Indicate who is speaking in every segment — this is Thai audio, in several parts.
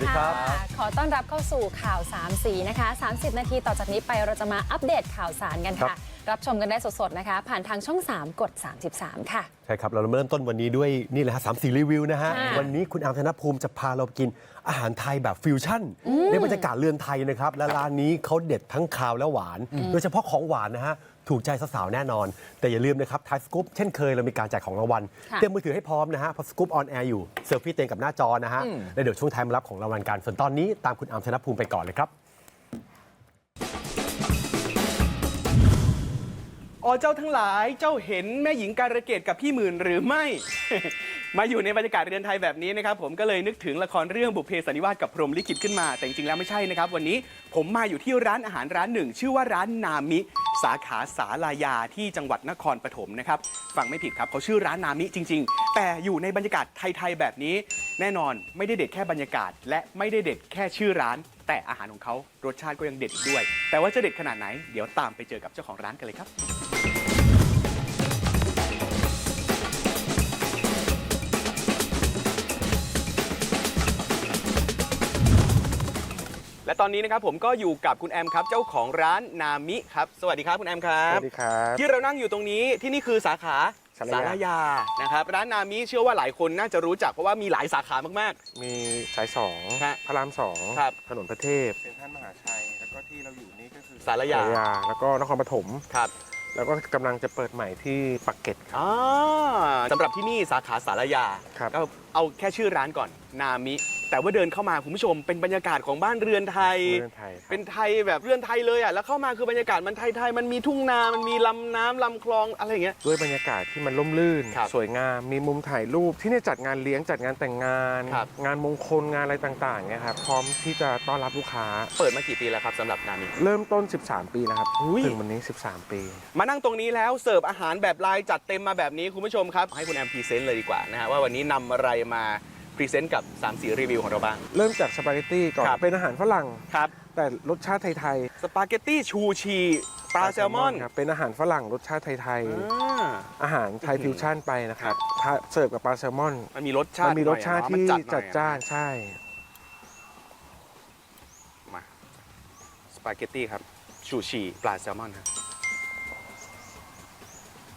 Speaker 1: วัสดี
Speaker 2: สวัสดีครั
Speaker 1: ค่ะ
Speaker 2: บ
Speaker 1: ขอต้อนรับเข้าสู่ข่าว3สีนะคะ 30 นาทีต่อจากนี้ไปเราจะมาอัปเดตข่าวสารกันค่ะ รับชมกันได้สดๆนะคะ ผ่านทางช่อง 3 กด 33 ค่ะ
Speaker 2: ใช่ครับ เราเริ่มต้นวันนี้ด้วยนี่แหละฮะสามสี่รีวิวนะฮะ
Speaker 1: ค่ะ
Speaker 2: วันนี้คุณอาร์มธนภูมิจะพาเราไปกินอาหารไทยแบบฟิวชั่น ในบรรยากาศเรือนไทยนะครับ และร้านนี้เขาเด็ดทั้งคาวและหวาน โดยเฉพาะของหวานนะฮะ ถูกใจสาวๆแน่นอน แต่อย่าลืมนะครับทายสกู๊ปเช่นเคยเรามีการแจกของรางวัล
Speaker 1: ค่ะ
Speaker 2: เตรียมมือถือให้พร้อมนะฮะเพราะสกู๊ปออนแอร์อยู่เซลฟี่เต็งกับหน้าจอนะฮะแล้วเดี๋ยวช่วงท้ายมารับของรางวัลกันส่วนตอนนี้ตามคุณอาร์มธนภูมิไปก่อนเลยครับ
Speaker 3: อ๋อเจ้าทั้งหลาย เจ้าเห็นแม่หญิงการะเกดกับพี่หมื่นหรือไม่ มาอยู่ในบรรยากาศเรือนไทยแบบนี้นะครับผมก็เลยนึกถึงละครเรื่องบุพเพสันนิวาสกับพรหมลิขิตขึ้นมา แต่จริงๆแล้วไม่ใช่นะครับ วันนี้ผมมาอยู่ที่ร้านอาหารร้านหนึ่ง ชื่อว่าร้านนามิ สาขาสาลายาที่จังหวัดนครปฐมนะครับฟังไม่ผิดครับเขาชื่อร้านนามิจริง ๆ แต่อยู่ในบรรยากาศไทยๆแบบนี้ แน่นอนไม่ได้เด็ดแค่บรรยากาศ และไม่ได้เด็ดแค่ชื่อร้าน แต่อาหารของเขารสชาติก็ยังเด็ดอีกด้วย แต่ว่าจะเด็ดขนาดไหนเดี๋ยวตามไปเจอกับเจ้าของร้านกันเลยครับ และตอนนี้นะครับผมก็อยู่กับคุณแอมครับเจ้าของร้านนามิครับสวัสดีครับคุณแอมครั
Speaker 4: ส
Speaker 3: บ
Speaker 4: วัสดีครับ
Speaker 3: ที่เรานั่งอยู่ตรงนี้ที่นี่คือสาขา
Speaker 4: สารยา
Speaker 3: รยานะครับร้านนามิเชื่อว่าหลายคนน่าจะรู้จักเพราะว่ามีหลายสาขามาก
Speaker 4: มีสายสอง
Speaker 3: ฮะ
Speaker 4: พระรามสอง
Speaker 3: ครับ
Speaker 4: ถนนพระเทพเซ็นทรัลมหาชัย แล้วก็ที่เราอยู่นี่ก็คือ
Speaker 3: สารยา
Speaker 4: แล้วก็นครปฐม
Speaker 3: ๆครับ
Speaker 4: แล้วก็กำลังจะเปิดใหม่ที่ปักเกร็ดครับ
Speaker 3: อ่าสำหรับที่นี่สาขาสารยา
Speaker 4: ครับ
Speaker 3: ก็เอาแค่ชื่อร้านก่อนนามิ แต่ว่าเดินเข้ามาคุณผู้ชมเป็นบรรยากาศของบ้านเรือนไทย
Speaker 4: เมืองไทยครับ
Speaker 3: เป็นไทยแบบเรือนไทยเลยอะแล้วเข้ามาคือบรรยากาศมันไทยๆมันมีทุ่งนา มันมีลำน้ำลำคลองอะไรอย่างเงี้ย
Speaker 4: ด้วยบรรยากาศที่มันร่มรื่น
Speaker 3: ครับ
Speaker 4: สวยงาม มีมุมถ่ายรูปที่นี่จัดงานเลี้ยงจัดงานแต่งงาน
Speaker 3: ครับ
Speaker 4: งานมงคลงานอะไรต่างๆเนี่ยครับพร้อมที่จะต้อนรับลูกค้า
Speaker 3: เปิดมากี่ปีแล้วครับสำหรับนามิ
Speaker 4: เริ่มต้น 13 ปีนะครับ
Speaker 3: อุ้ย
Speaker 4: ถึงวันนี้ 13 ปี
Speaker 3: มานั่งตรงนี้แล้วเสิร์ฟอาหารแบบลายจัดเต็มมาแบบนี้คุณผู้ชมครับ ให้คุณแอมพรีเซนต์เลยดีกว่านะฮะว่าวันนี้นำอะไรมาพ รีเซนต์กับ3สีรีวิวของเราบ้าง
Speaker 4: เริ่มจากสปาเกตตี้ก่อน
Speaker 3: ครับ
Speaker 4: เป็นอาหารฝรั่ง
Speaker 3: ครับ
Speaker 4: แต่รสชาติไทย
Speaker 3: สปาเกตตี้ชูชีป
Speaker 4: ๆ
Speaker 3: ลาแซลมอน
Speaker 4: ครับเป็นอาหารฝรั่งรสชาติไทย
Speaker 3: อ่า
Speaker 4: ๆ อาหารไทย
Speaker 3: อื้อหือ
Speaker 4: ฟิวชั่นไปนะครับถ้าเสิร์ฟกับปลาแซลมอน
Speaker 3: มันมีรสชาติ
Speaker 4: มันมีรสชาติ
Speaker 3: หน่อย
Speaker 4: ที่
Speaker 3: อะเนอะมัน
Speaker 4: จัด
Speaker 3: หน่อยอะ
Speaker 4: จ้านใช่
Speaker 3: มาสปาเกตตี้ครับชูชีปลาแซลมอนครับ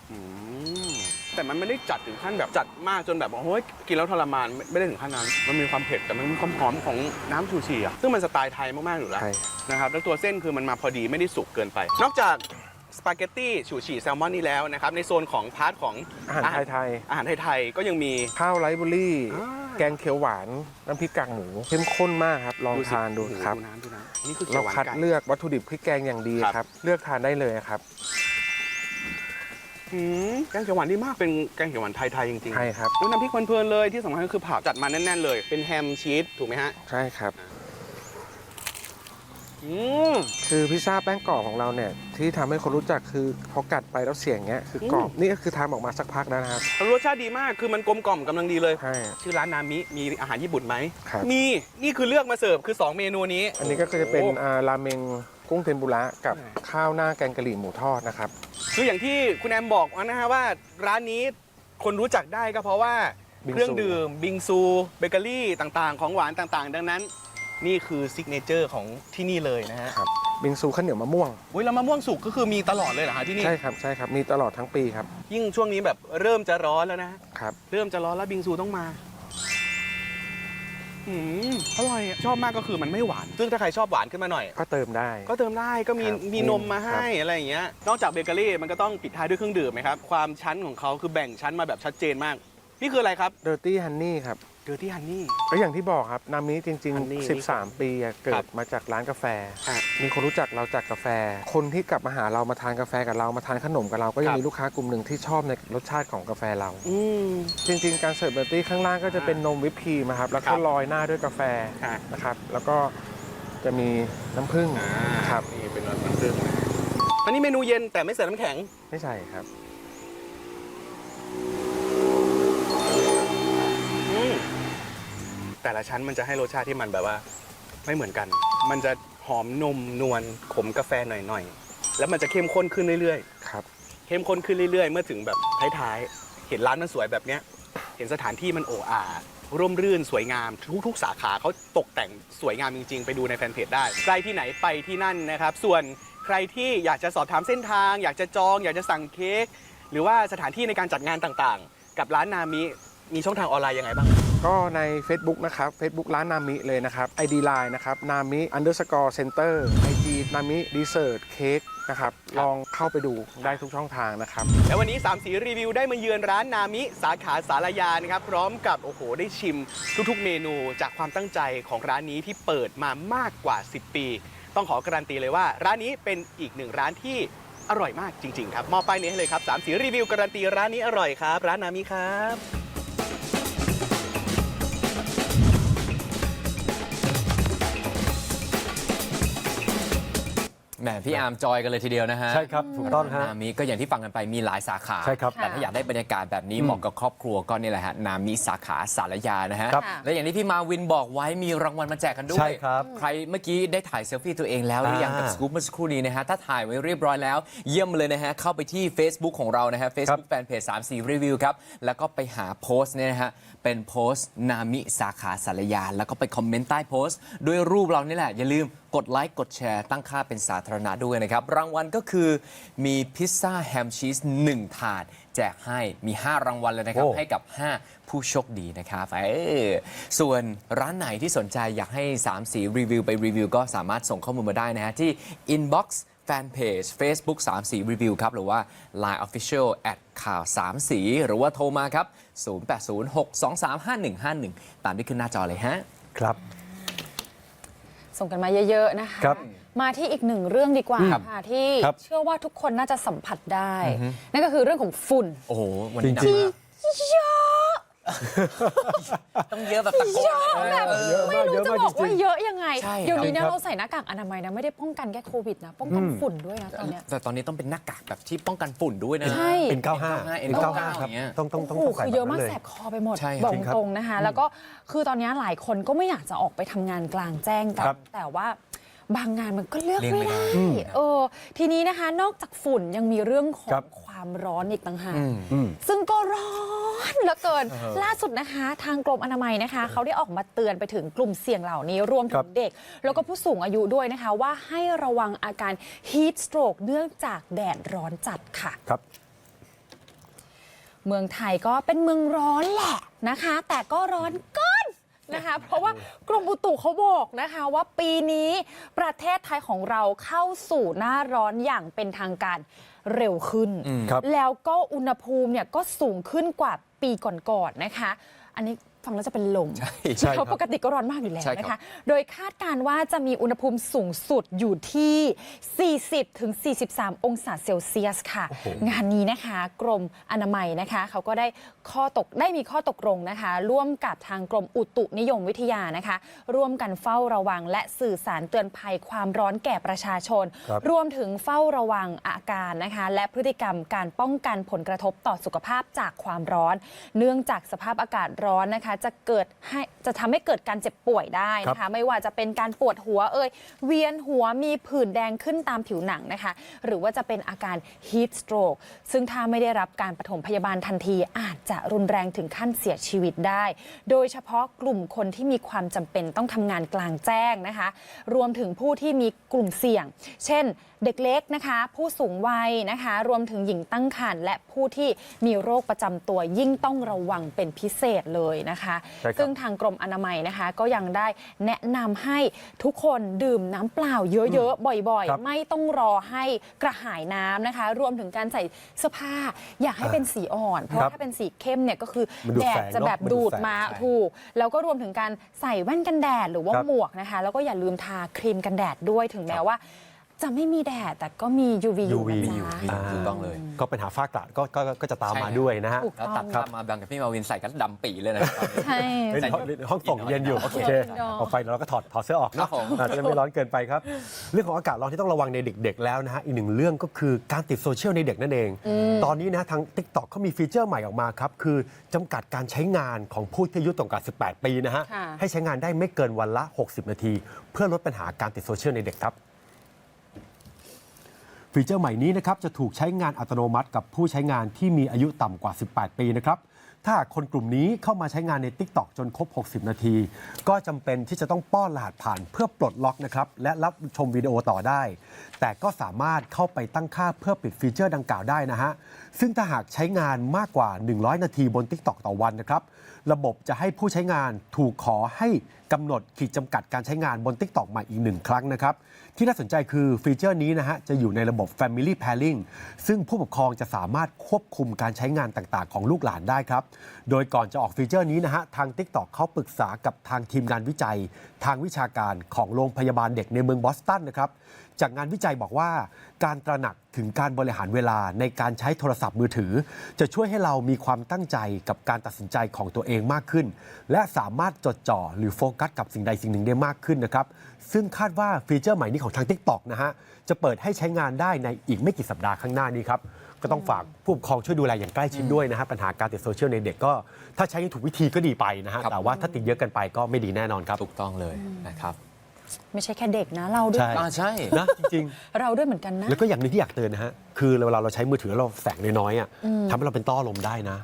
Speaker 3: อืม แต่มันไม่ได้จัดถึงขั้นแบบจัดมากจนแบบโอ้ยกินแล้วทรมานไม่ไม่ได้ถึงขั้นนั้น มันมีความเผ็ดแต่มันมีความหอมของน้ำชูชีอะซึ่งมันสไตล์ไทยมากๆอยู่แล้ว
Speaker 4: ใช่
Speaker 3: นะครับแล้วตัวเส้นคือมันมาพอดีไม่ได้สุกเกินไป นอกจากสปาเกตตี้ฉูฉี่แซลมอนนี่แล้วนะครับในโซนของพาร์ทของ
Speaker 4: อาหารไทย
Speaker 3: อาหารไทยๆก็ยังมี
Speaker 4: ๆข้าวไรซ์เบอรี่
Speaker 3: อ่า
Speaker 4: แกงเขียวหวาน น้ำพริกกากหมูเข้มข้นมากครับ ลอง
Speaker 3: สิ
Speaker 4: ทานดู
Speaker 3: โอ้โห
Speaker 4: ครับ
Speaker 3: ดูน้ำดูน้ำนี่คือ
Speaker 4: เรา
Speaker 3: เขียวหวาน
Speaker 4: คัด
Speaker 3: ไก่
Speaker 4: เลือกวัตถุดิบพริกแกงอย่างดี
Speaker 3: ครับ
Speaker 4: ครับ เลือกทานได้เลยครับ
Speaker 3: อืมแกงเขียวหวานดีมากเป็นแกงเขียวหวานไทยๆจริงๆ
Speaker 4: ใช่ครับ
Speaker 3: อุ๊ยน้ำพริกเพลินๆเลยที่สำคัญก็คือผักจัดมาแน่นๆเลย เป็นแฮมชีสถูกไหมฮะ
Speaker 4: ใช่ครับ
Speaker 3: อืม
Speaker 4: คือพิซซ่าแป้งกรอบของเราเนี่ยที่ทำให้คนรู้จักคือพอกัดไปแล้วเสียงเงี้ยคือกรอบ
Speaker 3: อืม
Speaker 4: นี่ก็คือทำออกมาสักพักแล้วนะครับ
Speaker 3: รสชาติดีมากคือมันกลมกล่อมกำลังดีเลย
Speaker 4: ใช่
Speaker 3: ชื่อร้านนามิมีอาหารญี่ปุ่นไหม
Speaker 4: ครับ
Speaker 3: มี นี่คือเลือกมาเสิร์ฟคือ 2 เมนูนี้
Speaker 4: อันนี้ก็จะเป็น
Speaker 3: โอ้
Speaker 4: อ่าราเมง กุ้งเทมปุระกับ
Speaker 3: ใช่
Speaker 4: ข้าวหน้าแกงกะหรี่หมูทอดนะครับ
Speaker 3: คืออย่างที่คุณแอมบอกนะฮะว่าร้านนี้คนรู้จักได้ก็เพราะว่า
Speaker 4: บิงซู
Speaker 3: เครื่องดื่มบิงซูเบเกอรี่ต่างๆ ของหวานต่างๆ ดังนั้น นี่คือซิกเนเจอร์ของที่นี่เลยนะฮะ
Speaker 4: ครับบิงซูข้าวเหนียวมะม่วง
Speaker 3: อุ้ยแล้วมะม่วงสุกก็คือมีตลอดเลยเหรอฮะที่นี่
Speaker 4: ใช่ครับใช่ครับมีตลอดทั้งปีครับ
Speaker 3: ยิ่งช่วงนี้แบบเริ่มจะร้อนแล้วนะ
Speaker 4: ครับ
Speaker 3: เริ่มจะร้อนแล้วบิงซูต้องมา อืมอร่อยอะชอบมากก็คือมันไม่หวาน ซึ่งถ้าใครชอบหวานขึ้นมาหน่อย
Speaker 4: ก็เติมได้
Speaker 3: ก็เติมได้ก็มี
Speaker 4: ครับ
Speaker 3: มีนมมา
Speaker 4: ครับ
Speaker 3: ให้ อะไรอย่างเงี้ย นอกจากเบเกอรี่มันก็ต้องปิดท้ายด้วยเครื่องดื่มไหมครับ ความชั้นของเขาคือแบ่งชั้นมาแบบชัดเจนมาก นี่คืออะไรครับ
Speaker 4: เดอร์ตี้ฮันนี่ครับ
Speaker 3: เดอร์ตี้ฮันนี่
Speaker 4: ก็อย่างที่บอกครับนามิจริง
Speaker 3: Honey
Speaker 4: ๆ13 ปีอะเกิ
Speaker 3: ครั
Speaker 4: ด
Speaker 3: บ
Speaker 4: มาจากร้านกาแฟ
Speaker 3: อะ
Speaker 4: มีคนรู้จักเราจากกาแฟ คนที่กลับมาหาเรามาทานกาแฟกับเรามาทานขนมกับเราก็ยั
Speaker 3: ค
Speaker 4: ง
Speaker 3: รับ
Speaker 4: มีลูกค้ากลุ่มหนึ่งที่ชอบในรสชาติของกาแฟเรา
Speaker 3: อืม
Speaker 4: จริง ๆ การเสิร์ฟเดอร์ตี้ข้างล่างก็จะเป็นนมวิปครีมอะครับแล้ว
Speaker 3: ครั
Speaker 4: ก็
Speaker 3: บ
Speaker 4: โรยหน้าด้วยกาแฟ
Speaker 3: ค่ะ
Speaker 4: นะครับ แล้วก็จะมีน้ำผึ้งครับ
Speaker 3: นี่เป็นน้ำผึ้งอันนี้เมนูเย็นแต่ไม่ใส่น้ำแข็ง
Speaker 4: ไม่ใช่ครับ
Speaker 3: แต่ละชั้นมันจะให้รสชาติที่มันแบบว่า ไม่เหมือนกัน มันจะหอมนมนวลขมกาแฟหน่อยๆ แล้วมันจะเข้มข้นขึ้นเรื่อย
Speaker 4: ครับ
Speaker 3: ๆ เข้มข้นขึ้นเรื่อย ๆ เมื่อถึงแบบท้ายๆ เห็นร้านมันสวยแบบเนี้ย เห็นสถานที่มันโอ้อาร่มรื่นสวยงาม ทุกๆ สาขาเขาตกแต่งสวยงามจริง ๆ ไปดูในแฟนเพจได้ใกล้ที่ไหนไปที่นั่นนะครับ ส่วนใครที่อยากจะสอบถามเส้นทาง อยากจะจอง อยากจะสั่งเค้กหรือว่าสถานที่ในการจัดงานต่างๆ กับร้านนามิมีช่องทางออนไลน์ยังไงบ้าง
Speaker 4: ก็ใน Facebook นะครับ Facebook ร้านนามิเลยนะครับ ID Line นะครับนามิ underscore center IG นามิดีเซอร์เค้กนะครับลองเข้าไปดูได้ทุกช่องทางนะครับ
Speaker 3: และวันนี้ 3 สีรีวิวได้มาเยือนร้านนามิ สาขาสารยานะครับ พร้อมกับ โอ้โห ได้ชิมทุกๆ เมนูจากความตั้งใจของร้านนี้ที่เปิดมามากกว่า 10 ปี ต้องขอการันตีเลยว่า ร้านนี้เป็นอีกหนึ่งร้านที่อร่อยมากจริง ๆ ครับมอบป้ายนี้ให้เลยครับ3สีรีวิวการันตีร้านนี้อร่อยครับ ร้านนามิครับ
Speaker 5: แหมพี่อาร์มจอยกันเลยทีเดียวนะฮะ
Speaker 2: ใช่ครับถูกต้องฮะ
Speaker 5: นามิก็อย่างที่ฟังกันไปมีหลายสาขา
Speaker 2: ใช่ครับ
Speaker 5: แต่ถ้าอยากได้บรรยากาศแบบนี้เหมาะกับครอบครัวก็นี่แหละฮะนามิสาขาสารยานะฮะ
Speaker 2: ครับ
Speaker 5: และอย่างที่พี่มาวินบอกไว้มีรางวัลมาแจกกันด้วย
Speaker 2: ใช่ครับ
Speaker 5: ใครเมื่อกี้ได้ถ่ายเซลฟี่ตัวเองแล้วหรือยัง
Speaker 2: อ่า
Speaker 5: กับสกู๊ปเมื่อสักครู่นี้นะฮะ ถ้าถ่ายไว้เรียบร้อยแล้ว เยี่ยมเลยนะฮะ เข้าไปที่ Facebook ของเรานะฮะ Facebook Fanpage 3 4รีวิวครับ แล้วก็ไปหาโพสต์เนี่ยนะฮะ เป็นโพสต์นามิสาขาสารยา แล้วก็ไปคอมเมนต์ใต้โพสต์ ด้วยรูปเรานี่แหละ อย่าลืม กดไลค์กดแชร์ตั้งค่าเป็นสาธารณะด้วยนะครับ รางวัลก็คือมีพิซซ่าแฮมชีส1ถาด แจกให้มี 5 รางวัลเลยนะครับ
Speaker 2: โอ้
Speaker 5: ให้กับ 5 ผู้โชคดีนะครับเออส่วนร้านไหนที่สนใจอยากให้ 3 สีรีวิวไปรีวิว ก็สามารถส่งข้อมูลมาได้นะฮะที่ inbox Fanpage Facebook 3สีรีวิวครับ หรือว่า Line Official at ข่าว 3 สี หรือว่าโทรมาครับ 0806235151 ตามที่ขึ้นหน้าจอเลยฮะ
Speaker 2: ครับ
Speaker 1: ส่งกันมาเยอะ ๆ นะคะ
Speaker 2: ครับ
Speaker 1: มาที่อีกหนึ่งเรื่องดีกว่า
Speaker 5: ครับ
Speaker 1: ค่ะที่
Speaker 2: ครับ
Speaker 1: เชื่อว่าทุกคนน่าจะสัมผัสได้ นั่นก็คือเรื่องของฝุ่น
Speaker 5: โอ้โห วันนี้หนัก
Speaker 2: จริง
Speaker 5: มาก
Speaker 1: เยอะ
Speaker 5: ต้องเยอะแบบตะโกน
Speaker 1: เยอะแบบ
Speaker 2: เยอะ
Speaker 1: ไม่
Speaker 2: มาก
Speaker 1: รู้
Speaker 2: เยอะ
Speaker 1: จะ
Speaker 2: มาก
Speaker 1: บอก
Speaker 2: จริ
Speaker 1: ว่างเยอะยังไง
Speaker 5: ใช่
Speaker 1: เดี๋ยวนี้
Speaker 2: ครั
Speaker 1: นะ
Speaker 2: บ
Speaker 1: เราใส่หน้ากากอนามัยนะ ไม่ได้ป้องกันแค่โควิดนะ ป้องกันฝุ่นด้วยนะตอนเนี้ย
Speaker 5: แต่ตอนนี้ต้องเป็นหน้ากากแบบที่ป้องกันฝุ่นด้วยนะ
Speaker 1: ใช่
Speaker 2: เป็น 95
Speaker 5: N95
Speaker 2: N95 ครับ
Speaker 5: อย่างเงี้ย
Speaker 2: ต้องต้องต้อง
Speaker 1: โอ้โห
Speaker 2: ใส่
Speaker 1: คือ
Speaker 2: แบ
Speaker 1: เย
Speaker 2: บ
Speaker 1: อะ
Speaker 2: นั้
Speaker 1: มาก
Speaker 2: นเลย
Speaker 1: แสบคอไปหมด
Speaker 5: ใช่
Speaker 1: บอก
Speaker 2: จริงครับ
Speaker 1: ตรงนะคะ แล้วก็คือตอนนี้หลายคนก็ไม่อยากจะออกไปทำงานกลางแจ้งกั
Speaker 2: ครั
Speaker 1: น
Speaker 2: บ
Speaker 1: แต่ว่า บางงานมันก็เลือก
Speaker 5: เลี่ยง
Speaker 1: ไม่
Speaker 5: ไม่ได้
Speaker 1: ได้เออทีนี้นะคะนอกจากฝุ่นยังมีเรื่องขอ
Speaker 2: ครั
Speaker 1: ง
Speaker 2: บ
Speaker 1: ความร้อนอีกต่างหาก
Speaker 2: อืม
Speaker 1: ซึ่งก็ร้อนเหลือเกิน ล่าสุดนะคะ ทางกรมอนามัยนะคะ เขาได้ออกมาเตือนไปถึงกลุ่มเสี่ยงเหล่านี้รวม
Speaker 2: ค
Speaker 1: ถึ
Speaker 2: รั
Speaker 1: ง
Speaker 2: บ
Speaker 1: เด็ก แล้วก็ผู้สูงอายุด้วยนะคะ ว่าให้ระวังอาการ heat stroke เนื่องจากแดดร้อนจัดค่ะ
Speaker 2: ครับ
Speaker 1: เมืองไทยก็เป็นเมืองร้อนแหละนะคะ แต่ก็ร้อนเกิ นนะคะ เพราะว่ากรมอุตุเขาบอกนะคะว่าปีนี้ประเทศไทยของเราเข้าสู่หน้าร้อนอย่างเป็นทางการเร็วขึ้น
Speaker 2: ครับ
Speaker 1: แล้วก็อุณหภูมิเนี่ยก็สูงขึ้นกว่าปีก่อนๆนะคะ อันนี้ ฟังแล้วจะเป็นลม
Speaker 2: ใช่
Speaker 1: เพราะ
Speaker 2: ครับ
Speaker 1: ปกติก็ร้อนมากอยู่แล้ว
Speaker 5: ใช่ครับ
Speaker 1: นะคะ โดยคาดการณ์ว่าจะมีอุณหภูมิสูงสุดอยู่ที่ 40ถึง43 องศาเซลเซียสค่ะ งานนี้นะคะกรมอนามัยนะคะ เขาก็ได้ข้อตกได้มีข้อตกลงนะคะ ร่วมกับทางกรมอุตุนิยมวิทยานะคะ ร่วมกันเฝ้าระวัง และสื่อสารเตือนภัยความร้อนแก่ประชาชน
Speaker 2: ครับ
Speaker 1: รวมถึงเฝ้าระวังอาการนะคะ และพฤติกรรมการป้องกันผลกระทบต่อสุขภาพจากความร้อน เนื่องจากสภาพอากาศร้อนนะคะจะเกิดให้จะทำให้เกิดการเจ็บป่วยได้นะคะไม่ว่าจะเป็นการปวดหัวเอ่ยเวียนหัวมีผื่นแดงขึ้นตามผิวหนังนะคะ หรือว่าจะเป็นอาการ heat stroke ซึ่งถ้าไม่ได้รับการปฐมพยาบาลทันทีอาจจะรุนแรงถึงขั้นเสียชีวิตได้ โดยเฉพาะกลุ่มคนที่มีความจำเป็นต้องทำงานกลางแจ้งนะคะ รวมถึงผู้ที่มีกลุ่มเสี่ยง เช่น เด็กเล็กนะคะ ผู้สูงวัยนะคะ รวมถึงหญิงตั้งครรภ์และผู้ที่มีโรคประจำตัวยิ่งต้องระวังเป็นพิเศษเลยนะคะ
Speaker 2: ใช่ครับ
Speaker 1: ซึ่งทางกรมอนามัยนะคะ ก็ยังได้แนะนำให้ทุกคนดื่มน้ำเปล่าเยอะๆ บ่อย
Speaker 2: ครับ
Speaker 1: ๆ ไม่ต้องรอให้กระหายน้ำนะคะ รวมถึงการใส่เสื้อผ้าอยากให้เป็นสีอ่อน เพราะ
Speaker 2: ครับ
Speaker 1: ถ้าเป็นสีเข้มเนี่ยก็คือ
Speaker 2: มันดูด
Speaker 1: แด
Speaker 2: แส
Speaker 1: ด
Speaker 2: ง
Speaker 1: จะแบบ
Speaker 2: เนอะมันดู
Speaker 1: ดู
Speaker 2: ด
Speaker 1: ด
Speaker 2: แสง
Speaker 1: มา
Speaker 2: ใช่
Speaker 1: ถูก แล้วก็รวมถึงการใส่แว่นกันแดดหรือว่า
Speaker 2: ครับ
Speaker 1: หมวกนะคะ แล้วก็อย่าลืมทาครีมกันแดดด้วยถึงแม้ว่า จะไม่มีแดดแต่ก็มี UV อยู่
Speaker 2: UV
Speaker 1: นะ
Speaker 5: อยู่
Speaker 1: จ๊ะ
Speaker 5: ถูกต้องเลย
Speaker 2: ก็ปัญหาฝ้ากระก็ก็ก็จะตาม
Speaker 5: ใช่
Speaker 2: มา
Speaker 5: ครับ
Speaker 2: ด้วยนะฮะ
Speaker 1: ถูก
Speaker 5: แล้วตัด
Speaker 1: ครั
Speaker 5: ภา
Speaker 1: บ
Speaker 5: พมาแบงกับพี่มาวินใส่กันดำปีเลยนะตอนนี้
Speaker 1: ใช่
Speaker 2: เฮ้ย
Speaker 5: ใส่
Speaker 2: ห้องห้องส่งเย็นอยู่
Speaker 5: โอ
Speaker 2: โอ
Speaker 5: เค
Speaker 2: เค
Speaker 1: เนอะ
Speaker 2: เอาไฟแล้วเราก็ถอดถอดเสื้อออก
Speaker 5: ครั
Speaker 2: เนาะ
Speaker 5: บผม
Speaker 2: อาจจะไม่ร้อนเกินไปครับ เรื่องของอากาศร้อนที่ต้องระวังในเด็ก ๆ แล้วนะฮะอีกหนึ่งเรื่องก็คือการติดโซเชียลในเด็กนั่นเอง ตอนนี้นะทาง t ิ k t o k เขามีฟีเจอร์ใหม่ออกมาครับ คือจำกัดการใช้งานของผู้ที่อายุต่ำกว่า 18 ปีนะฮะ
Speaker 1: ค่ะ
Speaker 2: ให้ใช้งานได้ไม่เกินวันละ 60 นาที เพื่อลดปัญหาการติดโซเชียลในเด็กครับ ฟีเจอร์ใหม่นี้นะครับจะถูกใช้งานอัตโนมัติกับผู้ใช้งานที่มีอายุต่ำกว่า 18 ปีนะครับ ถ้าคนกลุ่มนี้เข้ามาใช้งานใน TikTok จนครบ 60 นาที ก็จำเป็นที่จะต้องป้อนรหัสผ่านเพื่อปลดล็อกนะครับและรับชมวิดีโอต่อได้ แต่ก็สามารถเข้าไปตั้งค่าเพื่อปิดฟีเจอร์ดังกล่าวได้นะฮะซึ่งถ้าหากใช้งานมากกว่า 100 นาทีบน TikTok ต่อวันนะครับ ระบบจะให้ผู้ใช้งานถูกขอให้กำหนดขีดจำกัดการใช้งานบน TikTok ใหม่อีกหนึ่งครั้งนะครับ ที่น่าสนใจคือฟีเจอร์นี้นะฮะจะอยู่ในระบบ Family Pairing ซึ่งผู้ปกครองจะสามารถควบคุมการใช้งานต่างๆ ของลูกหลานได้ครับ โดยก่อนจะออกฟีเจอร์นี้นะฮะทาง TikTok เขาปรึกษากับทางทีมงานวิจัย ทางวิชาการของโรงพยาบาลเด็กในเมืองบอสตันนะครับ จากงานวิจัยบอกว่า การตระหนักถึงการบริหารเวลาในการใช้โทรศัพท์มือถือ จะช่วยให้เรามีความตั้งใจกับการตัดสินใจของตัวเองมากขึ้น และสามารถจดจ่อหรือโฟกัสกับสิ่งใดสิ่งหนึ่งได้มากขึ้นนะครับ ซึ่งคาดว่าฟีเจอร์ใหม่นี้ของทาง TikTok นะฮะจะเปิดให้ใช้งานได้ในอีกไม่กี่สัปดาห์ข้างหน้านี้ครับก็ต้องฝากผู้ปกครองช่วยดูแลอย่างใกล้ชิดด้วยนะฮะปัญหาการติดโซเชียลในเด็กก็ ถ้าใช้ถูกวิธีก็ดีไปนะฮะ
Speaker 5: ครับ
Speaker 2: แต่ว่าถ้าติดเยอะเกันไปก็ไม่ดีแน่นอนครับ
Speaker 5: ถูกต้องเลยนะครับ
Speaker 1: ไม่ใช่แค่เด็กนะ เราด้วย
Speaker 2: ใช่
Speaker 5: อ่าใช่
Speaker 2: นะจริง
Speaker 1: เราด้วยเหมือนกันนะ
Speaker 2: ๆ แล้วก็อย่างหนึงที่อยากเตือนนะฮะ คือเวลาเราใช้มือถือแล้วเราแสงน้อยๆอะทำให้เราเป็นต้อลมได้นะ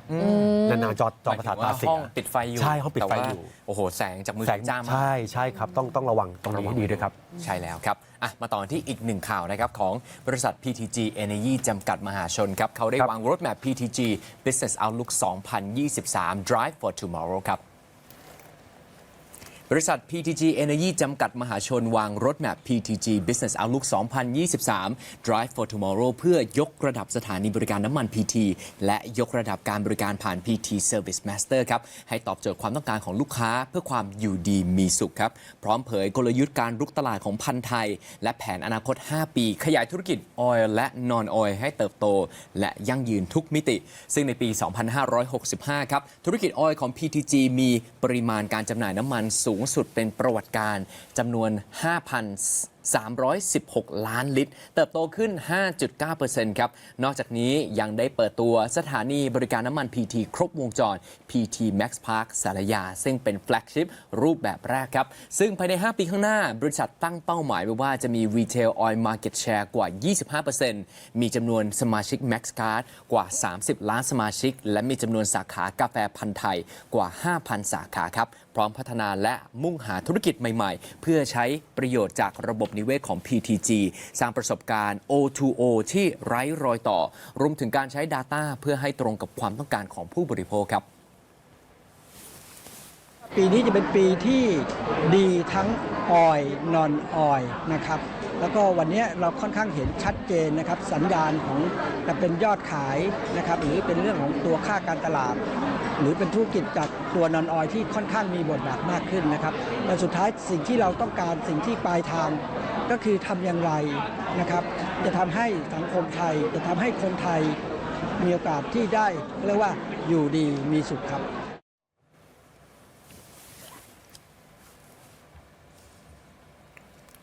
Speaker 2: นานๆจอจอประสาทตาเสีย
Speaker 5: ห้องปิดไฟอยู่
Speaker 2: ใช่ห้องปิดไฟ
Speaker 5: แต่ว่า
Speaker 2: อยู่
Speaker 5: โอ้โห แสงจากมือ
Speaker 2: แส
Speaker 5: ถื
Speaker 2: ง
Speaker 5: อจ้ามาก
Speaker 2: ใช่ใช่ครับ ต้องต้องระวังตรงนี้ให้ดีด้วยครับ
Speaker 5: ใช่แล้วครับอะมาต่อที่อีกหนึ่งข่าวนะครับ ของบริษัท PTG Energy จำกัดมหาชนครับ เขาได้
Speaker 2: ครับ
Speaker 5: วาง roadmap PTG Business Outlook 2023 Drive for Tomorrow ครับ บริษัท PTG Energy จำกัดมหาชนวาง roadmap PTG Business Outlook 2023 Drive for Tomorrow เพื่อยกระดับสถานีบริการน้ำมัน PT และยกระดับการบริการผ่าน PT Service Master ครับ ให้ตอบโจทย์ความต้องการของลูกค้าเพื่อความอยู่ดีมีสุขครับ พร้อมเผยกลยุทธ์การรุกตลาดของพันธุ์ไทย และแผนอนาคต 5 ปี ขยายธุรกิจ Oil และ Non Oil ให้เติบโต และยั่งยืนทุกมิติ ซึ่งในปี 2565 ครับ ธุรกิจ Oil ของ PTG มีปริมาณการจำหน่ายน้ำมันสูงสุดเป็นประวัติการ์จำนวน316 ล้านลิตร เติบโตขึ้น 5.9%ครับ นอกจากนี้ยังได้เปิดตัวสถานีบริการน้ำมัน PT ครบวงจร PT Max Park สารยา ซึ่งเป็นแฟลกชิพรูปแบบแรกครับ ซึ่งภายใน 5 ปีข้างหน้า บริษัทตั้งเป้าหมายไว้ว่าจะมี Retail Oil Market Share กว่า 25%มีจำนวนสมาชิก Max Card กว่า 30 ล้านสมาชิก และมีจำนวนสาขากาแฟพันธุ์ไทยกว่า 5,000 สาขาครับ พร้อมพัฒนาและมุ่งหาธุรกิจใหม่ ๆ เพื่อใช้ประโยชน์จากระบบนิเวศของ PTG สร้างประสบการณ์ O2O ที่ไร้รอยต่อ รวมถึงการใช้ Data เพื่อให้ตรงกับความต้องการของผู้บริโภคครับ
Speaker 6: ปีนี้จะเป็นปีที่ดีทั้งออยนอนออยนะครับแล้วก็วันนี้เราค่อนข้างเห็นชัดเจนนะครับสัญญาณของจะเป็นยอดขายนะครับหรือเป็นเรื่องของตัวค่าการตลาด หรือเป็นธุรกิจจากตัวนอนออยที่ค่อนข้างมีบทบาทมากขึ้นนะครับแต่สุดท้ายสิ่งที่เราต้องการสิ่งที่ปลายทางก็คือทำอย่างไรนะครับ จะทำให้สังคมไทย จะทำให้คนไทยมีโอกาสที่ได้เรียกว่าอยู่ดีมีสุขครับ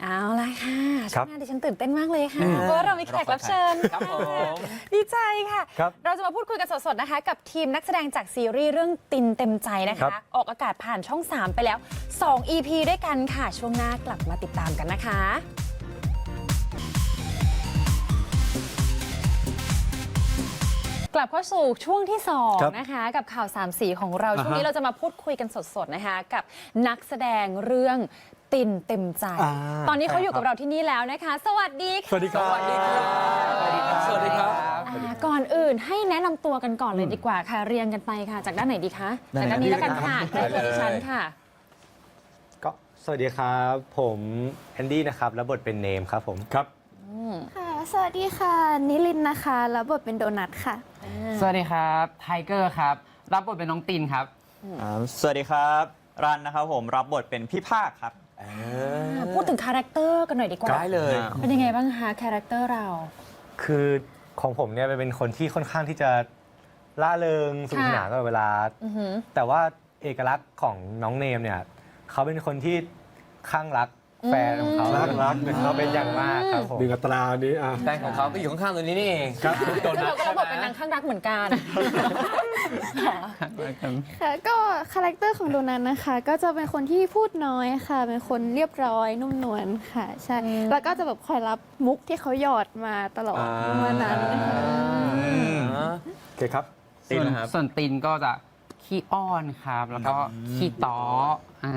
Speaker 1: เอาละค่ะ
Speaker 2: ครั
Speaker 1: ช่ว
Speaker 2: บ
Speaker 1: งหน้าดิฉันตื่นเต้นมากเลยค่ะเพราะว่าเรามีแขกรับเชิญ
Speaker 5: ครับผม
Speaker 1: ดีใจค่ะ
Speaker 2: ครับ
Speaker 1: เราจะมาพูดคุยกันสดๆนะคะ กับทีมนักแสดงจากซีรีส์เรื่องตินเต็มใจนะ
Speaker 2: ครั
Speaker 1: คะ
Speaker 2: บ
Speaker 1: ออกอากาศผ่านช่อง 3 ไปแล้ว 2 EP ด้วยกันค่ะ ช่วงหน้ากลับมาติดตามกันนะคะกลับเข้าสู่ช่วงที่
Speaker 2: ครับ
Speaker 1: 2นะคะกับข่าวสามสีของเรา
Speaker 2: อ่าฮะ
Speaker 1: ช่วงนี้เราจะมาพูดคุยกันสดๆนะคะ กับนักแสดงเรื่อง ตินเต็มใจ
Speaker 2: อ่า
Speaker 1: ตอนนี้เขาอยู่
Speaker 2: ใช่ครั
Speaker 1: กับบเราที่นี่แล้วนะคะ สวัสดีค่ะ
Speaker 2: สวัสดีครับ
Speaker 5: สวัสดีครับ สวัสดีครับ
Speaker 1: อ่าก่อนอื่นให้แนะนำตัวกันก่อนเลยดีกว่าค่ะเรียงกันไปค่ะ จากด้านไหนดีคะจากด้านนี้แล้วกันค่ะใกล้ตัวดิฉันค่ะ
Speaker 7: ก็สวัสดีครับ ผมแอนดี้นะครับแล้วบทเป็นเนมครับผม
Speaker 2: ครับ
Speaker 8: ค่ะ สวัสดีค่ะ นิลินนะคะ แล้วบทเป็นโดนัทค่ะ
Speaker 9: สวัสดีครับไทเกอร์ครับ รับบทเป็นน้องตินครับ
Speaker 10: อ่าสวัสดีครับ รันนะครับผมรับบทเป็นพี่ภาคครับ
Speaker 1: พูดถึงคาแรคเตอร์กันหน่อยดีกว่า
Speaker 5: ได้เลย
Speaker 1: เป็นยังไงบ้างคะคาแรคเตอร์เรา
Speaker 7: คือของผมเนี่ยเป็นคนที่ค่อนข้างที่จะล่าเริงสนุกสนานตลอดเวลา
Speaker 1: อือหือ
Speaker 7: แต่ว่าเอกลักษณ์ของน้องเนมเนี่ยเขาเป็นคนที่ข้างรัก
Speaker 9: แฟนของเขา
Speaker 2: รักรักนะครับ
Speaker 9: เป็นอย่างมากครับผม
Speaker 2: หนึ่งอัตรานี้อะ
Speaker 5: แฟนของเขาก็อยู่ข้างๆตรงนี้นี่เอง
Speaker 2: ครับ
Speaker 5: โด
Speaker 1: ซึ่ง
Speaker 5: นัท
Speaker 1: เราก็
Speaker 5: ใช่
Speaker 1: รับบท
Speaker 5: ไหม
Speaker 1: เป็นนางข้างรักเหมือนกัน
Speaker 8: ค่ะก็คาแรคเตอร์ของโดนัทนะคะ ก็จะเป็นคนที่พูดน้อยค่ะ เป็นคนเรียบร้อยนุ่มนวลค่ะใช่แล้วก็จะแบบคอยรับมุกที่เขาหยอดมาตลอด
Speaker 2: อ่า
Speaker 8: ประมาณนั้นค่ะ
Speaker 2: โอเคครับ
Speaker 10: ติน
Speaker 9: ส่วน
Speaker 10: นะครับ
Speaker 9: ส่วนตินก็จะ ขี้อ้อนครับ แล้วก็ขี้ต้ออ่า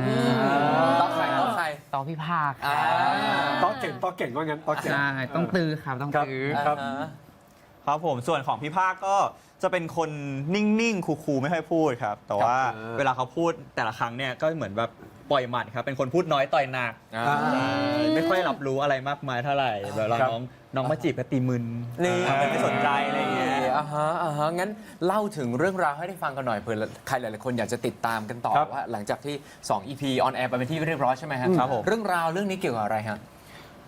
Speaker 5: ต้องใครต้องใคร
Speaker 9: ต้อพี่ภาคค
Speaker 5: อ่า
Speaker 9: รับ
Speaker 2: ต่อเก่งต่อเก่งว่างั้นต่อเก่ง
Speaker 9: ใช่ต้องตือครับต้อง
Speaker 2: ครับ
Speaker 9: ตือ
Speaker 2: ครับ
Speaker 5: อ่าฮะ
Speaker 10: ครับผมส่วนของพี่ภาคก็จะเป็นคนนิ่งๆคูลๆไม่ค่อยพูดครับ แต่ว่า
Speaker 2: ครับ
Speaker 10: เวลาเขาพูดแต่ละครั้งเนี่ยก็เหมือนแบบปล่อยหมัดครับเป็นคนพูดน้อยต่อยหนัก
Speaker 5: อ่า
Speaker 10: ใช่ไม่ค่อยรับรู้อะไรมากมายเท่าไหร่เวลา
Speaker 2: ครับ
Speaker 10: น้อง น้องมาจีบก็ตีมึน
Speaker 5: นี่
Speaker 10: อ่าไม่สนใจอะไรอย่างเงี้ย
Speaker 5: อ่าฮะอ่าฮะงั้นเล่าถึงเรื่องราวให้ได้ฟังกันหน่อยเผื่อใครหลายๆคนอยากจะติดตามกันต่อ
Speaker 2: ครับ
Speaker 5: ว่าหลังจากที่ 2 EP on air ไปเป็นที่เรียบร้อยใช่ไหมฮะ
Speaker 10: ครับผม
Speaker 5: เรื่องราวเรื่องนี้เกี่ยวกับอะไรฮะ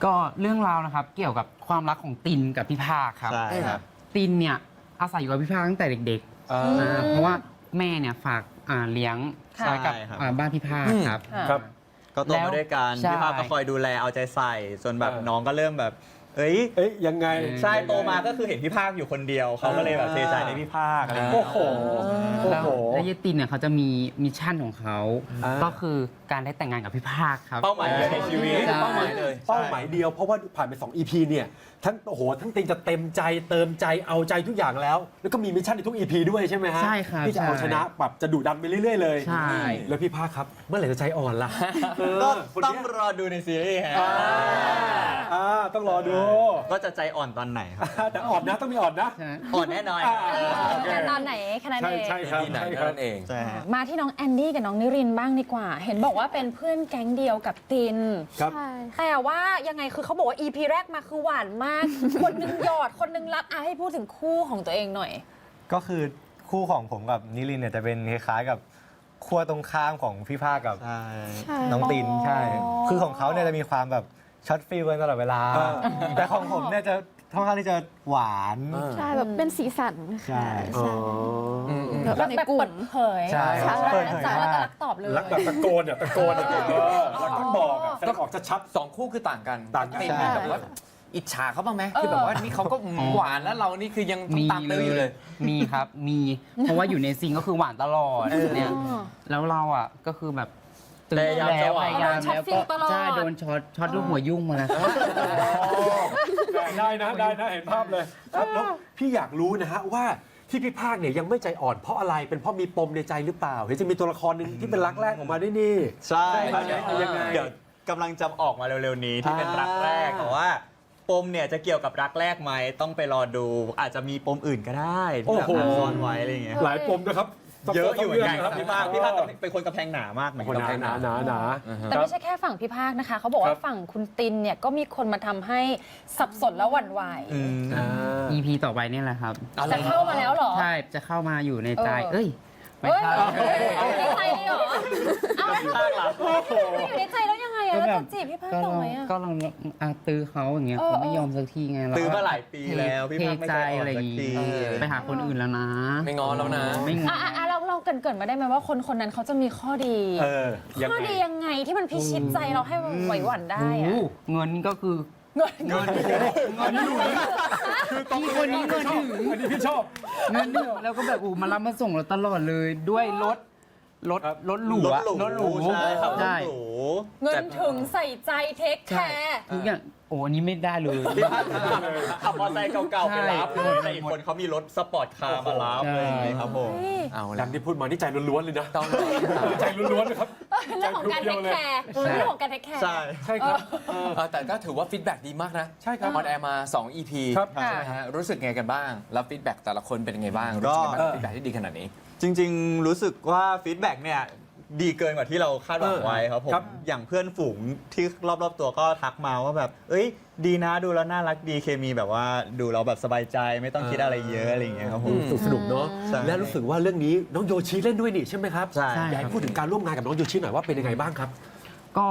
Speaker 9: ก็เรื่องราวนะครับเกี่ยวกับความรักของตินกับพี่ภาคครับ
Speaker 10: ใช่ครับ
Speaker 9: ตินเนี่ยอาศัยอยู่กับพี่ภาคตั้งแต่เด็กๆ
Speaker 2: อ่า
Speaker 9: อ่าเพราะว่าแม่เนี่ยฝากอ่าเลี้ยง
Speaker 1: ค่ะ
Speaker 9: ไว้กับ
Speaker 10: ใช่ครับ
Speaker 9: อ่าบ้านพี่ภาคครับ
Speaker 2: ครับ
Speaker 10: ก็โตมาด้วยกัน
Speaker 9: ใช่
Speaker 10: พี่ภาคก็คอยดูแลเอาใจใส่ส่วนแบบ
Speaker 2: เออ
Speaker 10: น้องก็เริ่มแบบ เอ้ย
Speaker 2: เอ๊ยยังไง
Speaker 10: ใช่โตมาก็คือเห็นพี่ภาคอยู่คนเดียวเขาก็เลยแบบเทใจในพี่ภาคอะไรอย่างเงี้ย
Speaker 2: โอ้โห โอ้
Speaker 9: แล้ว
Speaker 2: โห
Speaker 9: แล้วยายตินเนี่ยเขาจะมีมิชชั่นของเขา
Speaker 2: อ่า
Speaker 9: ก็คือการได้แต่งงานกับพี่ภาคครับ
Speaker 10: เป้าหมายเดียวในชีวิต
Speaker 9: ใช่
Speaker 5: เป้าหมายเลย
Speaker 2: เป้าหมายเดียวเพราะว่าผ่านไป 2 EP เนี่ย ทั้งโอ้โหทั้งติงจะเต็มใจเติมใจเอาใจทุกอย่างแล้ว แล้วก็มีมิชชั่นในทุก EP ด้วยใช่ไหมฮะ
Speaker 9: ใช่ครับ
Speaker 2: ที่จะเอา
Speaker 9: ใช่
Speaker 2: ชนะแบบจะดุดันไปเรื่อยๆเลย
Speaker 9: ใช่
Speaker 2: แล้วพี่ภาคครับเมื่อไหร่จะใจอ่อนล่ะเออ
Speaker 10: ก็
Speaker 2: คน
Speaker 10: ต้อง
Speaker 2: เนี้ย
Speaker 10: รอดูในซีรีส์ฮะ
Speaker 2: อ่าอ่าต้องรอดู
Speaker 10: ก็จะใจอ่อนตอนไหนครับ
Speaker 2: แต่อ่อนนะต้องมีอ่อนนะ
Speaker 9: ใช่ไหม
Speaker 10: อ่อนแน่นอน
Speaker 2: อ่า
Speaker 1: แต่ตอนไหนแค่นั้น
Speaker 2: ใช่
Speaker 1: เอง
Speaker 2: ใช่ครับ
Speaker 5: ที่ไหน
Speaker 2: ใช่ค
Speaker 5: เท่า
Speaker 2: รับ
Speaker 5: นั้นเอง
Speaker 10: ใช่ฮะ
Speaker 1: มาที่น้องแอนดี้กับน้องนิรินทร์บ้างดีกว่า เห็นบอกว่าเป็นเพื่อนแก๊งเดียวกับติน
Speaker 2: ครับ
Speaker 8: ใช่
Speaker 1: แต่ว่ายังไงคือเขาบอกว่า EP แรกมาคือหวานมาก คนหนึงหยอดคนหนึงรับอะให้พูดถึงคู่ของตัวเองหน่อย
Speaker 7: ก็คือคู่ของผมกับนิลินเนี่ยจะเป็นคล้ายๆกับขั้วตรงข้ามของพี่ภาคกับ
Speaker 10: ใช่
Speaker 8: ใช่
Speaker 7: น้องติน
Speaker 1: อ๋อ
Speaker 7: ใช่คือของเขาเนี่ยจะมีความแบบช็อตฟิลกันตลอดเวลา
Speaker 2: อ่า
Speaker 7: แต่ของผมเนี่ยจะค่อนข้างที่จะหวาน
Speaker 8: ใช่แบบเป็นสีสัน
Speaker 7: ใช่
Speaker 8: ค่ะ
Speaker 2: อ๋อ
Speaker 8: ใช่
Speaker 5: อืม
Speaker 8: แบบ
Speaker 1: รัก
Speaker 8: ใน
Speaker 1: แบบ
Speaker 8: กลุ่
Speaker 1: เปิ
Speaker 8: ม
Speaker 1: ดเผย
Speaker 7: ใช่
Speaker 1: ใช่
Speaker 7: เปิดเผย
Speaker 1: สาว
Speaker 7: มาก
Speaker 1: ก็รักตอบเลย
Speaker 2: รักแบบตะโกนอะตะโกนอะเออรักต้องบอกอะแสดงออกจะชัด
Speaker 5: สองคู่คือต่างกัน
Speaker 2: ต่างกัน
Speaker 5: ติด
Speaker 7: ใช่
Speaker 5: แบบว่า อิจฉาเขาบ้างไหมคือแบบว่านี่เขาก็หวานแล้วเรานี่คือยังต้องตามตื้ออยู่เลย
Speaker 9: มีครับ มี เพราะว่าอยู่ในซีนก็คือหวานตลอดเนี่ยแล้วเราอะก็คือแบบตื่น
Speaker 10: พยายามจะ
Speaker 9: แล้ว
Speaker 10: หวาน
Speaker 9: พยายาม
Speaker 1: ช็อต
Speaker 9: แล้ว
Speaker 1: ฟิลตลอด
Speaker 9: ใช่โดนช็อตช็อตด้วยหัวยุ่งมาแล้ว
Speaker 2: ได้นะได้นะเห็นภาพเลย ครับแล้วพี่อยากรู้นะฮะว่าที่พี่ภาคเนี่ยยังไม่ใจอ่อนเพราะอะไรเป็นเพราะมีปมในใจหรือเปล่าเห็นจะมีตัวละครหนึ่งที่เป็นรักแรกออกมาด้วยนี่
Speaker 10: ใช่ครับ
Speaker 2: ยังไง
Speaker 10: เดี๋ยวกำลังจะออกมาเร็วๆนี้ที่เป็นรักแรก
Speaker 2: อ่า
Speaker 10: แต่ว่า ปมเนี่ยจะเกี่ยวกับรักแรกไหมต้องไปรอดู อาจจะมีปมอื่นก็ได้ที่แบบ
Speaker 2: โอ้โห
Speaker 10: ซ่อนไว้อะไรอย่างเงี้ย
Speaker 2: หลายปมนะครับ
Speaker 10: เยอะอยู่เหมือนกัน
Speaker 2: ซั
Speaker 10: ครับ
Speaker 2: ซ้
Speaker 10: พี่ภาคพี่ภาคเป็นคนกำแพงหนามากเหมือน
Speaker 2: คน
Speaker 10: กัน
Speaker 2: หนาหนาหนาหนา
Speaker 1: แต่ไม่ใช่แค่ฝั่งพี่ภาคนะคะ เขาบอก
Speaker 2: ครั
Speaker 1: ว่า
Speaker 2: บ
Speaker 1: ฝั่งคุณตินเนี่ยก็มีคนมาทำให้สับสนและหวั่นไหว
Speaker 10: อืม
Speaker 2: อ่า
Speaker 9: EP ต่อไปเนี่ยแหละครับ
Speaker 1: จะเข้ามาแล้วเหรอ
Speaker 9: ใช่จะเข้ามาอยู่ในใจ
Speaker 1: เออ
Speaker 9: เอ้ยไม่
Speaker 1: เฮ้ย
Speaker 9: ใช่
Speaker 1: อยู่ในใจเลยเหรอเอาแล้วถ้าอยู่ในใจแล้ว ยังไงอะแล้วจะจีบพี่ภาค
Speaker 9: ก็
Speaker 1: ต่
Speaker 9: ล
Speaker 1: อ
Speaker 9: อง
Speaker 1: ไหมอะ
Speaker 9: ก็ลองอะตื้อเขาอย่างเงี้ย
Speaker 1: เออ
Speaker 9: เขาไม่ยอมสักทีไงเร
Speaker 10: ตื้อมาหลายปีแล้วพี่
Speaker 9: เท
Speaker 10: ภาคไม่
Speaker 9: ใจ
Speaker 10: เคยออก
Speaker 9: อะไรอย่าง
Speaker 10: สักที
Speaker 9: งี้ไปหาคนอื่นแล้วนะ
Speaker 5: ไม่งอแล้วนะ
Speaker 9: ไม่งอ
Speaker 1: อะอะอะเราเราเกรินเกรินมาได้ไหมว่าคนคนนั้นเขาจะมีข้อดี
Speaker 2: เออยัง
Speaker 1: ข้อ
Speaker 2: ไง
Speaker 1: ดียังไงที่มันพิชิตใจเราให้ไหวหวั่นได้อะ
Speaker 9: โอ้โหเงินก็คือ
Speaker 1: เงินเงิน
Speaker 9: พี่คนนี้เงินถึง
Speaker 2: อันนี้พี่ชอบ
Speaker 9: เงินถึงแล้วก็แบบอู้มารับมาส่งเราตลอดเลยด้วยรถ รถ
Speaker 2: ครับ
Speaker 9: รถหรูอะ
Speaker 10: รถหรูใช่ครับรถ
Speaker 9: ใช่
Speaker 10: หรู
Speaker 1: เงินถึงใส่ใจเทคแค
Speaker 9: ใช่
Speaker 1: ร์
Speaker 9: ทุกอย่างโอ้อันนี้ไม่ได้เลย
Speaker 10: พี่ภาคขับขับมอเตอร์ไซค์เก่าๆไปรับ
Speaker 9: ใช่
Speaker 10: แต่อีกคนเขามีรถสปอร์ตคาร์มารับ
Speaker 9: ใช่
Speaker 10: เลยครับผม
Speaker 5: เอา
Speaker 2: ดั
Speaker 5: ละ
Speaker 2: งที่พูดมานี่ใจล้วนๆเลยนะ
Speaker 5: ต้อง
Speaker 2: ใจล้วนๆนะครับ
Speaker 1: เรื่องของการเทคแคร์เรื่องของการเทคแคร์
Speaker 10: ใช่
Speaker 2: ใช่ครับ
Speaker 5: เออแต่ก็ถือว่าฟีดแบ็กดีมากนะ
Speaker 2: ใช่ครับ
Speaker 5: ออนแอร์มา 2 EP
Speaker 2: ครับ
Speaker 5: ใช่ไหมฮะรู้สึกไงกันบ้าง แล้วฟีดแบ็กแต่ละคนเป็นยังไงบ้าง รู้สึกไงบ้างฟีดแบ็กที่ดีขนาดนี้
Speaker 10: จริง ๆ รู้สึกว่าฟีดแบ็กเนี่ยดีเกินกว่าที่เราคาดหวังไว้ครับผม
Speaker 2: ครับ
Speaker 10: อย่างเพื่อนฝูงที่รอบๆตัวก็ทักมาว่าแบบ เอ้ย ดีนะดูแล้วน่ารักดีเคมีแบบว่าดูแล้วแบบสบายใจไม่ต้องคิดอะไรเยอะอะไรอย่างเงี้ยครับผม
Speaker 2: สนุกสนุกเนาะ
Speaker 10: ใช่
Speaker 2: และรู้สึกว่าเรื่องนี้น้องโยชิเล่นด้วยนี่ใช่ไหมครับ
Speaker 10: ใช่
Speaker 2: อยากให้พูดถึงการร่วมงานกับน้องโยชิหน่อยว่าเป็นยังไงบ้างครับ
Speaker 9: ก็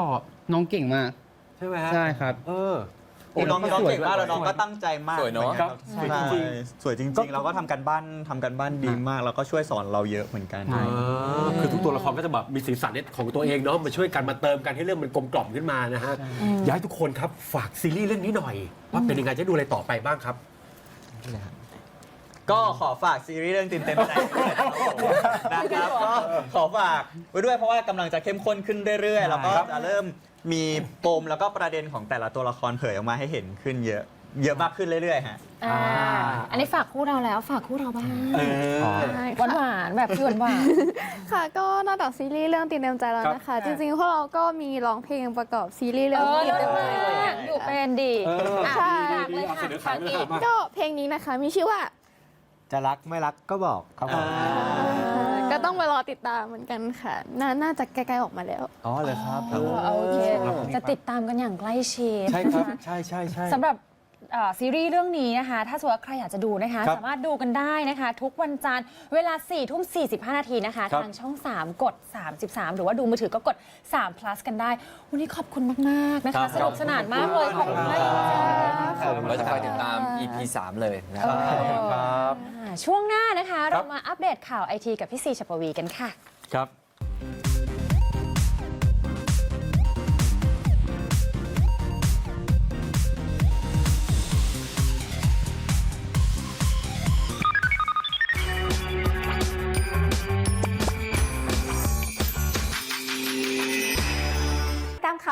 Speaker 9: น้องเก่งมาก
Speaker 2: ใช่ไหมฮะ
Speaker 9: ใช่ครับ
Speaker 2: เออ
Speaker 10: น้องน้องเก่งมากแล้วน้องก็ตั้งใจมาก
Speaker 5: สวยเนอะ
Speaker 10: หมือกัครับ
Speaker 7: สวยจริง
Speaker 10: ใช่สวยจริงๆเราก็ทำกันบ้านทำกันบ้านดีมาก แล้วก็ช่วยสอนเราเยอะเหมือนกัน
Speaker 2: อ่าคือทุกตัวละครก็จะแบบมีสีสันของตัวเองเนาะมาช่วยกันมาเติมกันให้เรื่องมันกลมกล่อมขึ้นมานะฮะอยากให้ทุกคนครับฝากซีรีส์เรื่องนี้หน่อย ว่าเป็นยังไงจะดูอะไรต่อไปบ้างครับ
Speaker 10: ก็ขอฝากซีรีส์เรื่องตินเต็มใจด้วยนะครับก็ขอฝากไว้ด้วยเพราะว่ากำลังจะเข้มข้นขึ้นเรื่อย ๆ แล้วก็จะเริ่ม มีปมแล้วก็ประเด็นของแต่ละตัวละครเผยออกมาให้เห็นขึ้นเยอะ เยอะมากขึ้นเรื่อยๆฮะ
Speaker 1: อ่าอันนี้ฝากคู่เราแล้วฝากคู่เราบ้าง
Speaker 8: ใช่
Speaker 1: หวาน
Speaker 8: ค่ะ
Speaker 1: หวานๆแบบพี่หวานหวาน
Speaker 8: ค่ะก็นอกจากซีรีส์เรื่องตีนเต็มใจแล้วนะคะ จริงๆพวกเราก็มีร้องเพลงประกอบซีรีส์
Speaker 1: ๆ
Speaker 8: เรื่
Speaker 1: เอ
Speaker 8: อง
Speaker 1: อ
Speaker 8: ตีน
Speaker 1: เลิ
Speaker 8: เต็
Speaker 1: ศ
Speaker 8: มใจ
Speaker 1: มากอยู่เป็นดีอะ
Speaker 8: ใช่
Speaker 1: ฝากเลยค่ะฝากอีก
Speaker 8: ก็เพลงนี้นะคะมีชื่อว่า
Speaker 7: จะรักไม่รักก็บอกครับผม
Speaker 8: ก็ ต้องไปรอติดตามเหมือนกันค่ะ น่าน่าจะใกล้ๆออกมาแล้ว
Speaker 7: อ๋อเลยครับ
Speaker 1: เออโอเค จะติดตามกันอย่างใกล้ชิด
Speaker 2: ใช่ครับ ใช่ใช่ใช่
Speaker 1: สำหรับ เอ่อซีรีส์เรื่องนี้นะคะ ถ้าสมมติว่าใครอยากจะดูนะคะ
Speaker 2: ครับ
Speaker 1: สามารถดูกันได้นะคะ ทุกวันจันทร์เวลา4ทุ่ม45นาทีนะคะ
Speaker 2: ครับ
Speaker 1: ทางช่อง 3 กด 33 หรือว่าดูมือถือก็กด 3 plus กันได้ วันนี้ขอบคุณมาก ๆ นะคะสนุกสนานมากเลยขอบคุณมากจริงๆ
Speaker 5: เราจะคอยติดตาม EP 3 เลยนะครับ
Speaker 2: ครับ
Speaker 1: อ่าช่วงหน้านะคะ เรามาอัปเดตข่าวไอทีกับพี่ซีชัปวีกันค่ะ
Speaker 2: ครับ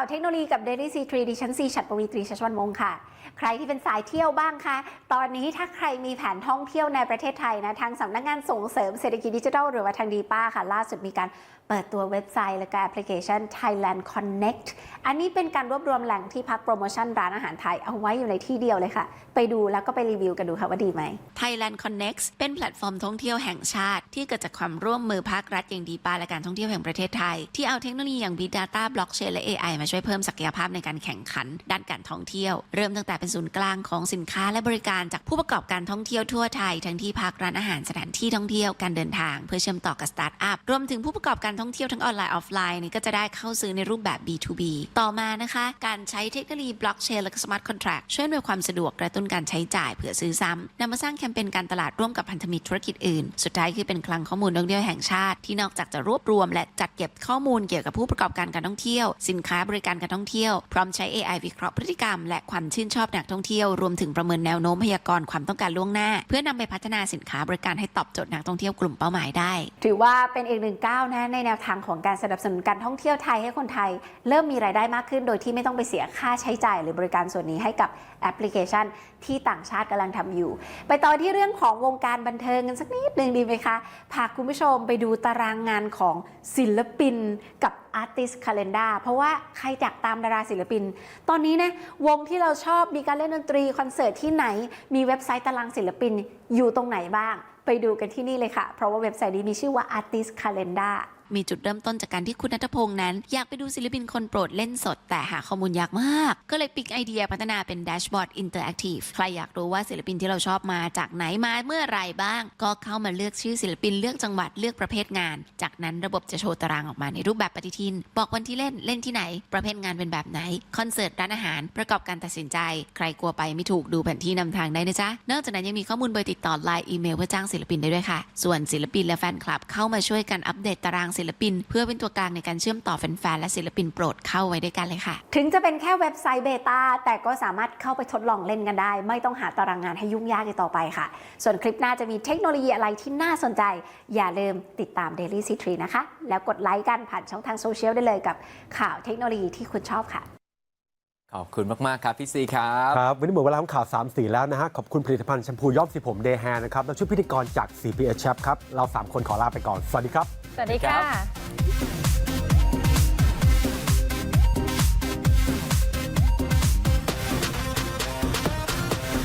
Speaker 11: เทคโนโลยีกับ Daily C3 ดิฉันซีฉัดปวีตรีชัชวันมงค่ะ ใครที่เป็นสายเที่ยวบ้างคะตอนนี้ถ้าใครมีแผนท่องเที่ยวในประเทศไทยนะทางสำนักงานส่งเสริมเศรษฐกิจดิจิทัลหรือว่าทางดีป้าค่ะ ล่าสุดมีการ เปิดตัวเว็บไซต์และก็แอปพลิเคชัน Thailand Connect อันนี้เป็นการรวบรวมแหล่งที่พักโปรโมชั่นร้านอาหารไทยเอาไว้อยู่ในที่เดียวเลยค่ะ ไปดูแล้วก็ไปรีวิวกันดูค่ะว่าดีไหม
Speaker 12: Thailand Connect เป็นแพลตฟอร์มท่องเที่ยวแห่งชาติ ที่เกิดจากความร่วมมือภาครัฐอย่างดีปาและการท่องเที่ยวแห่งประเทศไทย ที่เอาเทคโนโลยีอย่าง Big Data Blockchain และ AI มาช่วยเพิ่มศักยภาพในการแข่งขัน ด้านการท่องเที่ยว เริ่มตั้งแต่เป็นศูนย์กลางของสินค้าและบริการจากผู้ประกอบการท่องเที่ยวทั่วไทยทั้งที่พักร้านอาหารสถานที่ท่องเที่ยวการเดินทาง เพื่อเชื่อมต่อกับสตาร์ทอัพรวมถึงผู้ประกอบการท่องเที่ยวทั้งออนไลน์ออฟไลน์นี่ก็จะได้เข้าซื้อในรูปแบบ B2B ต่อมานะคะ การใช้เทคโนโลยีบล็อกเชนและก็สมาร์ทคอนแท็กช่วยอำนวยความสะดวกกระตุ้นการใช้จ่ายเผื่อซื้อซ้ำนำมาสร้างแคมเปญการตลาดร่วมกับพันธมิตรธุรกิจอื่น สุดท้ายคือเป็นคลังข้อมูลท่องเที่ยวแห่งชาติที่นอกจากจะรวบรวม และจัดเก็บข้อมูลเกี่ยวกับผู้ประกอบการการท่องเที่ยว สินค้าบริการการท่องเที่ยวพร้อมใช้ AI วิเคราะห์พฤติกรรม และความชื่นชอบนักท่องเที่ยวรวมถึงประเมินแนวโน้มพยากรณ์ความต้องการล่วงหน้า เพื่อนำไปพัฒนาสินค้าบริการให้ตอบโจทย์นักท่องเที่ยวกลุ่มเป้าหมายได้
Speaker 11: ถือว่าเป็นอีกหนึ่งก้าวนะในแนวทางของการสนับสนุนการท่องเที่ยวไทยให้คนไทย เริ่มมีรายได้มากขึ้น โดยที่ไม่ต้องไปเสียค่าใช้จ่ายหรือบริการส่วนนี้ให้กับแอปพลิเคชัน ที่ต่างชาติกำลังทำอยู่ ไปต่อที่เรื่องของวงการบันเทิงกันสักนิดหนึ่งดีไหมคะพาคุณผู้ชมไปดูตารางงานของศิลปินกับ Artist Calendar เพราะว่าใครอยากตามดาราศิลปิน ตอนนี้นะวงที่เราชอบมีการเล่นดนตรีคอนเสิร์ตที่ไหน มีเว็บไซต์ตารางศิลปินอยู่ตรงไหนบ้าง ไปดูกันที่นี่เลยค่ะ เพราะว่าเว็บไซต์นี้มีชื่อว่า Artist Calendar
Speaker 12: มีจุดเริ่มต้นจากการที่คุณนัทพงษ์นั้น อยากไปดูศิลปินคนโปรดเล่นสด แต่หาข้อมูลยากมาก ก็เลยปิกไอเดียพัฒนาเป็นแดชบอร์ดอินเตอร์แอคทีฟใครอยากรู้ว่าศิลปินที่เราชอบมาจากไหนมาเมื่อไรบ้าง ก็เข้ามาเลือกชื่อศิลปินเลือกจังหวัดเลือกประเภทงาน จากนั้นระบบจะโชว์ตารางออกมาในรูปแบบปฏิทิน บอกวันที่เล่นเล่นที่ไหน ประเภทงานเป็นแบบไหนคอนเสิร์ตร้านอาหารประกอบการตัดสินใจ ใครกลัวไปไม่ถูกดูแผนที่นำทางได้นะจ๊ะนอกจากนั้นยังมีข้อมูลเบอร์ติดต่อไลน์อีเมลเพื่อจ้างศิลปินได้ด้วยค่ะ ส่วนศิลปินและแฟนคลับเข้ามาช่วยกันอัปเดตตารางศิลปิน เพื่อเป็นตัวกลางในการเชื่อมต่อแฟนๆและศิลปินโปรดเข้าไว้ด้วยกันเลยค่ะ
Speaker 11: ถึงจะเป็นแค่เว็บไซต์เบต้าแต่ก็สามารถเข้าไปทดลองเล่นกันได้ ไม่ต้องหาตารางงานให้ยุ่งยากอีกต่อไปค่ะ ส่วนคลิปหน้าจะมีเทคโนโลยีอะไรที่น่าสนใจ อย่าลืมติดตาม Daily C3 นะคะแล้วกดไลค์กันผ่านช่องทางโซเชียลได้เลยกับข่าวเทคโนโลยีที่คุณชอบค่ะ
Speaker 5: ขอบคุณมาก ๆ ครับ พี่ซีครับ
Speaker 2: ครับ วันนี้หมดเวลาของข่าว 3 สีแล้วนะฮะ ขอบคุณผลิตภัณฑ์แชมพูย้อมสีผมเดย์แฮนะครับ และชุดพิธีกรจาก CPH Chef ครับ เรา 3 คนขอลาไปก่อน สวัสดีครับ
Speaker 1: สวัสดีค่ะ